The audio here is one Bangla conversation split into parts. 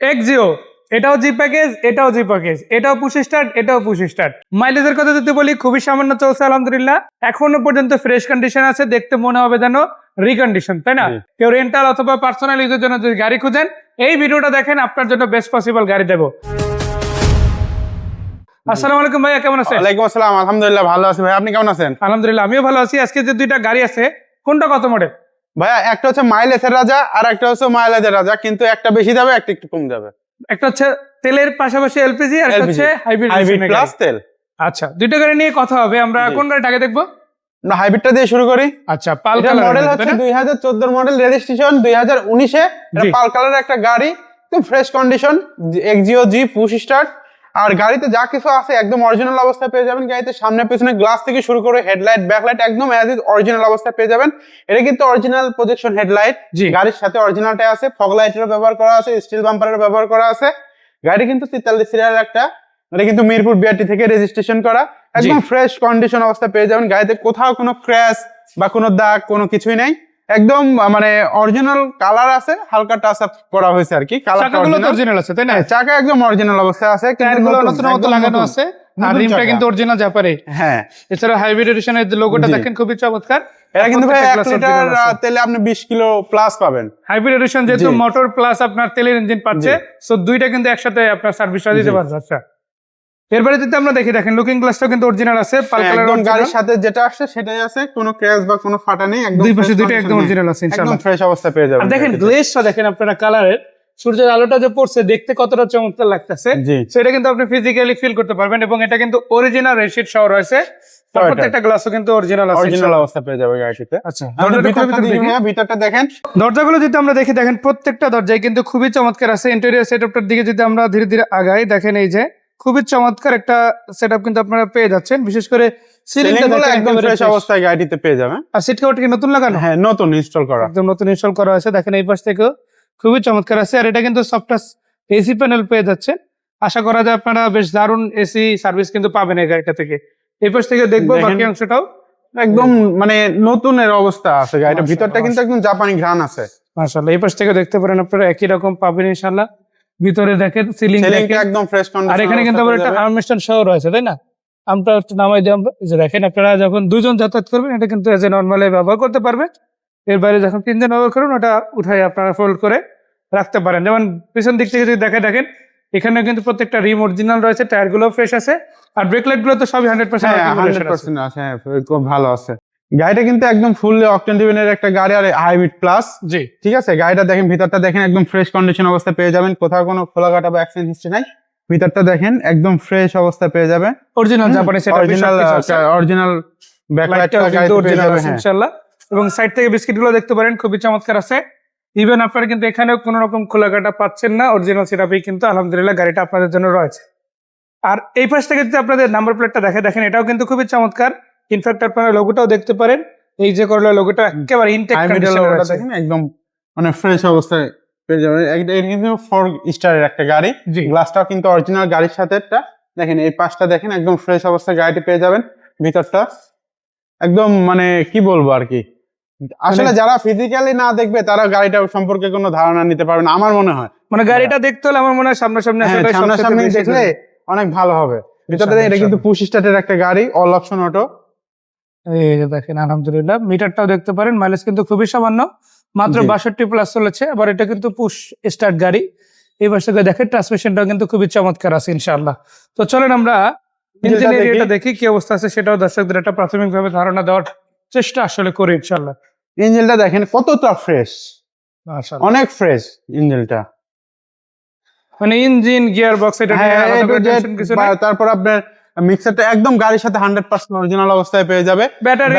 এক্সিও এটাও জি প্যাকেজ এটাও জি প্যাকেজ এটাও পুশ স্টার্ট এটাও পুশ স্টার্ট মাইলেজের কথা যদি বলি খুবই সামান্য চলছে আলহামদুলিল্লাহ। এখনও পর্যন্ত ফ্রেশ কন্ডিশন আছে দেখতে মনে হবে যেন রিকন্ডিশন তাই না? কেউ রেন্টাল অথবা পার্সোনাল ইউজের জন্য যদি গাড়ি খুঁজেন এই ভিডিওটা দেখেন আপনার জন্য বেস্ট পসিবল গাড়ি দেবো। আসসালামু আলাইকুম ভাইয়া কেমন আছেন? ওয়ালাইকুম আসসালাম আলহামদুলিল্লাহ ভালো আছি ভাই। আপনি কেমন আছেন? আলহামদুলিল্লাহ আমিও ভালো আছি। আজকে যে দুইটা গাড়ি আছে কোনটা কত মডেল ভাইয়া একটা হচ্ছে মাইলেজের রাজা আর একটা হচ্ছে মাইলেজের রাজা কিন্তু একটা বেশি যাবে একটা একটু কম যাবে। একটা হচ্ছে তেলের পাশাপাশি এলপিজি আর একটা হচ্ছে হাইব্রিড হাইব্রিড প্লাস তেল। আচ্ছা দুইটা গাড়ি নিয়ে কথা হবে আমরা কোন গাড়িটা আগে দেখব? আমরা হাইব্রিডটা দিয়ে শুরু করি। আচ্ছা পাল কালার মডেল হচ্ছে দুই হাজার চোদ্দোর মডেল রেজিস্ট্রেশন দুই হাজার উনিশে। জি। পাল কালারের একটা গাড়ি একদম fresh condition Axio G push start আর গাড়িতে যা কিছু আছে একদম অরিজিনাল অবস্থায় পেয়ে যাবেন। গাড়িতে সামনে পেছনে গ্লাস থেকে শুরু করে হেডলাইট ব্যাকলাইট একদম অ্যাজ ইজ অরিজিনাল অবস্থায় পেয়ে যাবেন। এটা কিন্তু অরিজিনাল প্রজেকশন হেডলাইট জি। গাড়ির সাথে অরিজিনালটা আছে ফগ লাইটেরও ব্যবহার করা আছে স্টিল বাম্পারের ব্যবহার করা আছে। গাড়ি কিন্তু তেতাল্লিশ সিরিয়াল একটা। এটা কিন্তু মিরপুর বিআরটি থেকে রেজিস্ট্রেশন করা। একদম ফ্রেশ কন্ডিশন অবস্থায় পেয়ে যাবেন। গাড়িতে কোথাও কোনো ক্র্যাশ বা কোনো দাগ কোনো কিছুই নাই। একদম মানে অরিজিনাল কালার আছে হালকা টাচ আপ করা হয়েছে আর কি চাকাগুলো অরিজিনাল আছে তাই না? চাকা একদম অরিজিনাল অবস্থায় আছে কিন্তু টায়ারগুলো নতুন, নতুন মতো লাগানো আছে আর রিমটা কিন্তু অরিজিনাল জাপারে হ্যাঁ। এছাড়া হাইব্রিড এডিশনের যে লোগোটা দেখেন খুবই চমৎকার। এটা কিন্তু ভাই এক প্রত্যেকটা লিটার। তেলে আপনি বিশ কিলো প্লাস পাবেন। হাইব্রিড এডিশন যেহেতু মোটর প্লাস আপনার তেলের ইঞ্জিন পাচ্ছে সো দুইটা কিন্তু একসাথে আপনার সার্ভিসটা দিতে। পারছে আচ্ছা। এরপরে যদি আমরা দেখি দেখেন লুকিং গ্লাসটাও কিন্তু অরিজিনাল আছে পাল হ্যাঁ, কালার একদম গাড়ির সাথে যেটা আসছে সেটাই আছে কোনো ক্র্যাশ বা কোনো ফাটা নেই একদম দুই পাশে দুইটা একদম অরিজিনাল আছে একদম ফ্রেশ অবস্থায় পেয়ে যাবেন দেখেন গাড়িতে। গ্লেজটা দেখেন আপনারা কালারের সূর্যের আলোটা যে পড়ছে দেখতে কতটা চমৎকার লাগতেছে সেটা কিন্তু আপনি ফিজিক্যালি ফিল করতে পারবেন এবং এটা কিন্তু অরিজিনাল রেশিট সহ রয়েছে। প্রত্যেকটা গ্লাসও কিন্তু অরিজিনাল আছে অরিজিনাল অবস্থা পেয়ে যাবে গাড়িটিতে আচ্ছা দেখি। ভিতরটা দেখেন। দরজাগুলো যদি আমরা দেখি দেখেন প্রত্যেকটা দরজায় কিন্তু খুবই চমৎকার আছে। ইন্টেরিয়র সেটআপটার দিকে যদি আমরা ধীরে ধীরে আগাই দেখেন এই যে খুবই চমৎকার একটা সেটআপ কিন্তু আপনারা পেয়ে যাচ্ছেন। বিশেষ করে সিলিংটা একদম ফ্রেশ অবস্থায় গাড়িটিতে পেয়ে যাবেন আর সিট কভারটা কি নতুন লাগানো? হ্যাঁ নতুন ইনস্টল করা। একদম নতুন ইনস্টল করা হয়েছে দেখেন এই পাশ থেকেও খুবই চমৎকার আছে। আর এটা কিন্তু সফটওয়্যার এসি প্যানেল পেয়ে যাচ্ছে আশা করা যায় আপনারা বেশ দারুণ এসি সার্ভিস কিন্তু পাবেন এই গাড়িটা থেকে। এই পাশ থেকে দেখব বাকি অংশটাও। একদম মানে নতুনের অবস্থা আছে গাড়িটা। ভিতরটা কিন্তু একদম জাপানি ঘ্রাণ আছে। মাশাআল্লাহ এই পাশ থেকে দেখতে পারেন আপনারা একই রকম পাবেন ইনশাল্লাহ ভিতরে দেখেন সিলিং একদম ফ্রেশ কন্ডিশন আর এখানে কিন্তু আবার একটা আর্মস্টান সহ রয়েছে তাই না? আমরা নামাই দিই আমরা যে দেখেন আপনারা যখন দুজন যাতায়াত করবেন এটা কিন্তু এজ এ নর্মালি ব্যবহার করতে পারবেন। এর বাইরে যখন তিনজন ব্যবহার করুন ওটা উঠাই আপনারা ফোল্ড করে রাখতে পারেন। যেমন পিছন দিক থেকে যদি দেখে দেখেন এখানে কিন্তু প্রত্যেকটা রিম অরিজিনাল রয়েছে টায়ারগুলো ফ্রেশ আছে আর ব্রেক লাইটগুলো তো সবই হান্ড্রেড হ্যাঁ হান্ড্রেড পার্সেন্ট আছে হ্যাঁ খুব ভালো আছে। গাড়িটা কিন্তু একদম ফুললি অকটেন ডিভেনের একটা গাড়ি আর হাইব্রিড প্লাস জি। ঠিক আছে? গাড়িটা দেখেন ভিতরটা দেখেন একদম ফ্রেশ কন্ডিশন অবস্থায় পেয়ে যাবেন। কোথাও কোনো খোলা কাটা বা অ্যাক্সিডেন্ট হিস্ট্রি নাই। ভিতরটা দেখেন একদম ফ্রেশ অবস্থায় পেয়ে যাবে। অরিজিনাল জাপানি সেটা অরিজিনাল অরিজিনাল ব্যাকলাইটটা কিন্তু অরিজিনাল আছে ইনশাআল্লাহ এবং সাইড থেকে বিস্কিটগুলো দেখতে পারেন খুবই চমৎকার আছে। ইভেন আপনারা কিন্তু এখানেও কোনো রকম খোলাকাটা পাচ্ছেন না অরিজিনাল সেটাপেই কিন্তু আলহামদুলিল্লাহ গাড়িটা আপনাদের জন্য রয়েছে। আর এই পাশ থেকে যদি আপনাদের নাম্বার প্লেটটা দেখে দেখেন এটাও কিন্তু খুবই চমৎকার। ইনফ্যাক্ট আপনারা লোগোটাও দেখতে পারেন। এই যে করল লোগোটা একেবারে ইনটেক একদম মানে ফ্রেশ অবস্থায় পেয়ে যাবে এটা কিন্তু ফোর স্টারের একটা গাড়ি। গ্লাসটাও কিন্তু অরিজিনাল গাড়ির সাথে একটা। দেখেন এই পাশটা দেখেন একদম ফ্রেশ অবস্থায় গাড়িটি পেয়ে যাবেন। ভিতরটা একদম মানে কি বলব আর কি? আসলে মানে- যারা ফিজিক্যালি না দেখবে তারা গাড়িটা সম্পর্কে কোনো ধারণা নিতে পারবে না আমার মনে হয়। মানে গাড়িটা দেখতে হলে আমার মনে হয় সামনাসামনি হ্যাঁ, সামনাসামনি দেখলে অনেক ভালো হবে। ভিতরটা এটা কিন্তু পুশ স্টার্টের একটা গাড়ি অল অপশন অটো এই যে দেখেন আলহামদুলিল্লাহ। মিটারটাও দেখতে পারেন মাইলেজ কিন্তু খুবই সামান্য। মাত্র বাষট্টি প্লাস চলেছে আবার এটা কিন্তু পুশ স্টার্ট গাড়ি। এই থেকে দেখেন ট্রান্সমিশনটাও কিন্তু খুবই চমৎকার আছে ইনশাআল্লাহ। তো চলেন আমরা ইঞ্জিন ইঞ্জিনটা দেখি। কি অবস্থা আছে সেটাও দর্শকদের একটা প্রাথমিকভাবে ধারণা দেওয়ার চেষ্টা আসলে করি ইনশাআল্লাহ। ইঞ্জিনটা দেখেন কতটা ফ্রেশ অনেক ফ্রেশ ইঞ্জিনটা। মানে ইঞ্জিন গিয়ার বক্স এটা হ্যাঁ, তারপর আপনার মিক্সারটা একদম গাড়ির সাথে হান্ড্রেড পার্সেন্ট অরিজিনাল অবস্থায় পেয়ে যাবে। ব্যাটারি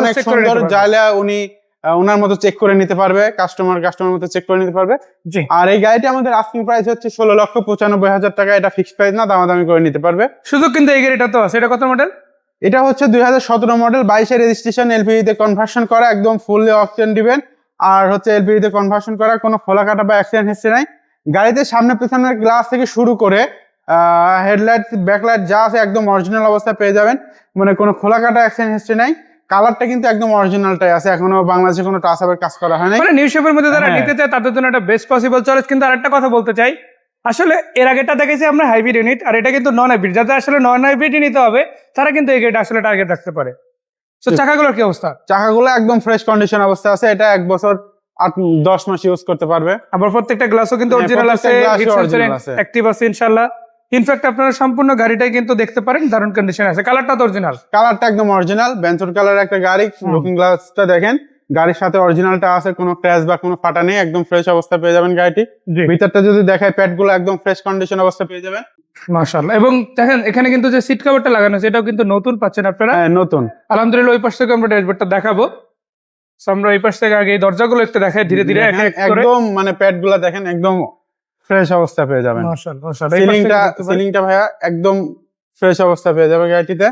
অনেক সুন্দর চাইলে উনি ওনার মতো চেক করে নিতে পারবে কাস্টমার কাস্টমার মতো চেক করে নিতে পারবে। আর এই গাড়িটি আমাদের আস্কিং প্রাইস হচ্ছে ষোলো লক্ষ পঁচানব্বই হাজার টাকা এটা ফিক্সড প্রাইস না দামাদামি করে নিতে পারবে। শুধু কিন্তু এই গাড়িটা তো আছে। এটা কত মডেল এটা হচ্ছে দুই হাজার সতেরো মডেল বাইশে রেজিস্ট্রেশন এলপিডি তে কনভার্সন করা একদম ফুললি অপশন দিবেন আর হচ্ছে এলপিডি তে কনভার্সন করা কোনো খোলা কাটা বা অ্যাক্সিডেন্ট হিস্ট্রি নাই। গাড়িতে সামনে পেছনের গ্লাস থেকে শুরু করে হেডলাইট ব্যাকলাইট যা আছে একদম অরিজিনাল অবস্থায় পেয়ে যাবেন। মানে কোনো খোলা কাটা অ্যাক্সিডেন্ট হিস্ট্রি নাই। কালারটা কিন্তু একদম অরিজিনালটাই আছে। এখনও বাংলাদেশে কোনো টাচ আপের কাজ করা হয় নাই মানে নিউ শেপের মধ্যে যারা হ্যাঁ। নিতে চায় তাদের জন্য একটা বেস্ট পসিবল চয়েস কিন্তু আরেকটা কথা বলতে চাই। আসলে এর আগেটা দেখেছি আমরা হাইব্রিড ইউনিট আর এটা কিন্তু নন হাইব্রিড যাদের আসলে নন হাইব্রিড নিতে হবে তারা কিন্তু এই গাড়িটা আসলে টার্গেট রাখতে পারে। তো। চাকাগুলোর কি অবস্থা? চাকাগুলো একদম ফ্রেশ কন্ডিশন অবস্থা আছে। এটা এক বছর আট দশ মাস ইউজ করতে পারবে। আবার প্রত্যেকটা গ্লাসও কিন্তু হ্যাঁ, অরিজিনাল original আছে। অ্যাক্টিভ আছে ইনশাল্লাহ ইনফ্যাক্ট আপনারা সম্পূর্ণ গাড়িটাই কিন্তু দেখতে পারেন দারুণ কন্ডিশন আছে। কালারটা তো অরিজিনাল কালারটা একদম অরিজিনাল বেঞ্চর কালার একটা গাড়ি লুকিং গ্লাসটা দেখেন। গাড়ির সাথে অরিজিনালটা আছে কোনো ক্র্যাশ বা কোনো ফাটা নেই একদম ফ্রেশ অবস্থা পেয়ে যাবেন গাড়িটি। ভিতরটা যদি দেখায় প্যাডগুলো একদম ফ্রেশ কন্ডিশন অবস্থা পেয়ে যাবেন। মাশাআল্লাহ। এবং দেখেন এখানে কিন্তু যে সিট কভারটা লাগানো আছে এটাও কিন্তু নতুন পাচ্ছেন আপনারা। হ্যাঁ নতুন। আলহামদুলিল্লাহ ওই পাশ থেকে আমরা ড্যাশবোর্ডটা দেখাবো। আমরা এই পাশ থেকে আগে এই দরজাগুলো একটু দেখাই ধীরে ধীরে একদম মানে প্যাডগুলা দেখেন একদম ফ্রেশ অবস্থা পেয়ে যাবেন। সিলিংটা সিলিংটা ভাইয়া একদম ফ্রেশ অবস্থা পেয়ে যাবে গাড়িটিতে।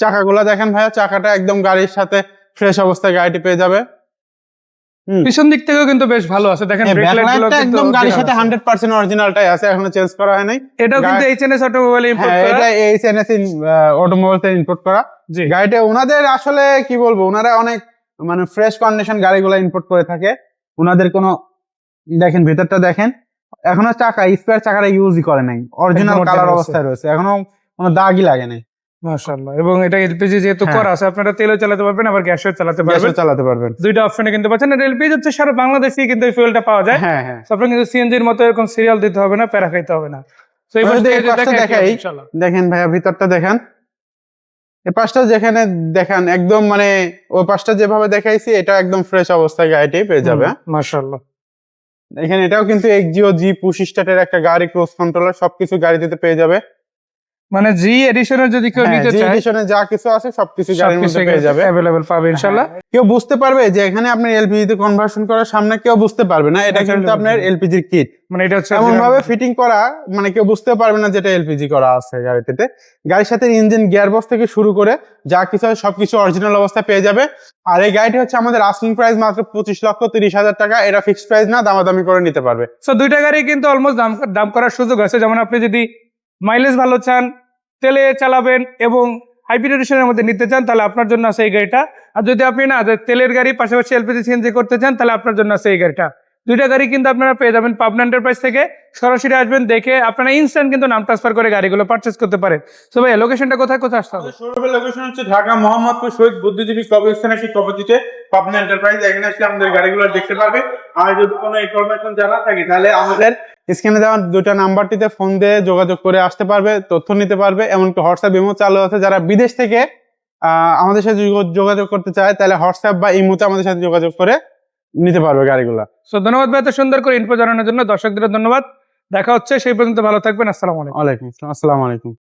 চাকাগুলা দেখেন ভাইয়া চাকাটা একদম গাড়ির সাথে ফ্রেশ অবস্থায় গাড়িটি পেয়ে যাবে। পিছন দিক থেকেও কিন্তু বেশ ভালো আছে। দেখেন হ্যাঁ, একদম গাড়ির সাথে আছে। হান্ড্রেড পার্সেন্ট অরিজিনালটাই আছে এখনও চেঞ্জ করা হয় নাই। এটাও কিন্তু এইচএনএস অটোমোবাইল ইম্পোর্ট করা। এটা এই এনএস অটোমোবাইল থেকে ইম্পোর্ট করা। জি। গাড়িটা ওনাদের আসলে কি বলব ওনারা অনেক মানে ফ্রেশ কন্ডিশন গাড়িগুলো ইম্পোর্ট করে থাকে। ওনাদের কোনো দেখেন ভেতরটা দেখেন। এখনও চাকা স্পেয়ার চাকাটা ইউজই করে নাই। অরিজিনাল কালার অবস্থায় রয়েছে। এখনও কোনো দাগই লাগে নাই। মাশাআল্লাহ। এবং এটা এলপিজি যেহেতু হ্যাঁ। করা আছে আপনারা তেলও চালাতে পারবেন আবার গ্যাসও চালাতে পারবেন। গ্যাসও চালাতে পারবেন। দুইটা অপশনে কিন্তু পাচ্ছেন। আর এলপিজি হচ্ছে সারা বাংলাদেশেই কিন্তু এই ফুয়েলটা পাওয়া যায়। হ্যাঁ হ্যাঁ। আপনার কিন্তু সিএনজির মতো এরকম সিরিয়াল দিতে হবে না প্যারা খাইতে হবে না। তো এই পাশটা দেখাই, দেখেন ভাইয়া ভিতরটা দেখেন। এই পাশটা যেখানে দেখান একদম মানে ওই পাশটা যেভাবে দেখাইছি এটা একদম ফ্রেশ অবস্থায় গাড়িটি পেয়ে যাবে। মাশাআল্লাহ। এখানে এটাও কিন্তু এক্সিও জি পুশ স্টার্টের একটা গাড়ি ক্রস কন্ট্রোলার সবকিছু গাড়িতে পেয়ে যাবে। মানে জি এডিশনের যদি কেউ হ্যাঁ, নিতে চায় এডিশনে যা কিছু আছে সবকিছু গাড়ির মধ্যে পেয়ে যাবে। অ্যাভেলেবল পাবে ইনশাআল্লাহ। কেউ বুঝতে পারবে যে এখানে আপনি এলপিজি তে কনভার্সন করার সামনে কেউ বুঝতে পারবে না এটা কিন্তু আপনার পারবে। এলপিজির কিট মানে এটা হচ্ছে এমন ভাবে ফিটিং করা মানে কেউ বুঝতে পারবে না যেটা এলপিজি করা আছে গাড়িটিতে। গাড়ির সাথে ইঞ্জিন গিয়ারবক্স থেকে শুরু করে যা কিছু আছে সবকিছু অরিজিনাল অবস্থায় পেয়ে যাবে। আর এই গাড়িটি হচ্ছে আমাদের আস্কিং প্রাইস মাত্র পঁচিশ লক্ষ তিরিশ হাজার টাকা এটা ফিক্সড প্রাইস না দামাদামি করে নিতে পারবে। সো দুইটা গাড়ি কিন্তু অলমোস্ট দাম দাম করার সুযোগ আছে। যেমন আপনি যদি মাইলেজ ভালো চান তেলে চালাবেন এবং হাইব্রিড এডিশনের মধ্যে নিতে চান, তাহলে আপনার জন্য আছে এই গাড়িটা। আর যদি আপনি না তেলের গাড়ি, পাশাপাশি এলপিজি সিএনজি করতে চান, তাহলে আপনার জন্য আছে এই গাড়িটা। দুইটা গাড়ি কিন্তু আপনারা পেয়ে যাবেন পাবনা এন্টারপ্রাইজ থেকে। সরাসরি আসবেন, দেখে আপনারা ইনস্ট্যান্ট কিন্তু নাম ট্রান্সফার করে গাড়িগুলো পারচেস করতে পারেন। সো ভাই লোকেশনটা কোথায় কোথায় আসতে হবে? লোকেশন হচ্ছে ঢাকা মোহাম্মদপুর শহীদ বুদ্ধিজীবী কবরস্থান একটি কবজিতে পাবনা এন্টারপ্রাইজ। এখানে আসলে আমাদের গাড়িগুলো দেখতে পারবে। আর যদি কোনো ইনফরমেশন জানা থাকে, তাহলে আমাদের স্ক্রিনে দেওয়া দুটা নাম্বারটিতে ফোন দিয়ে যোগাযোগ করে আসতে পারবে তথ্য নিতে পারবে এমনকি হোয়াটসঅ্যাপ ইমো চালু আছে। যারা বিদেশ থেকে আমাদের সাথে যোগাযোগ করতে চায় তাহলে হোয়াটসঅ্যাপ বা ইমোতে আমাদের সাথে যোগাযোগ করে নিতে পারবে গাড়িগুলো। সো ধন্যবাদ ভাই এত সুন্দর করে ইনফো জানানোর জন্য। দর্শকদের ধন্যবাদ। দেখা হচ্ছে সেই পর্যন্ত ভালো থাকবেন। আসসালামু আলাইকুম। ওয়ালাইকুম আসসালাম। আসসালামু আলাইকুম।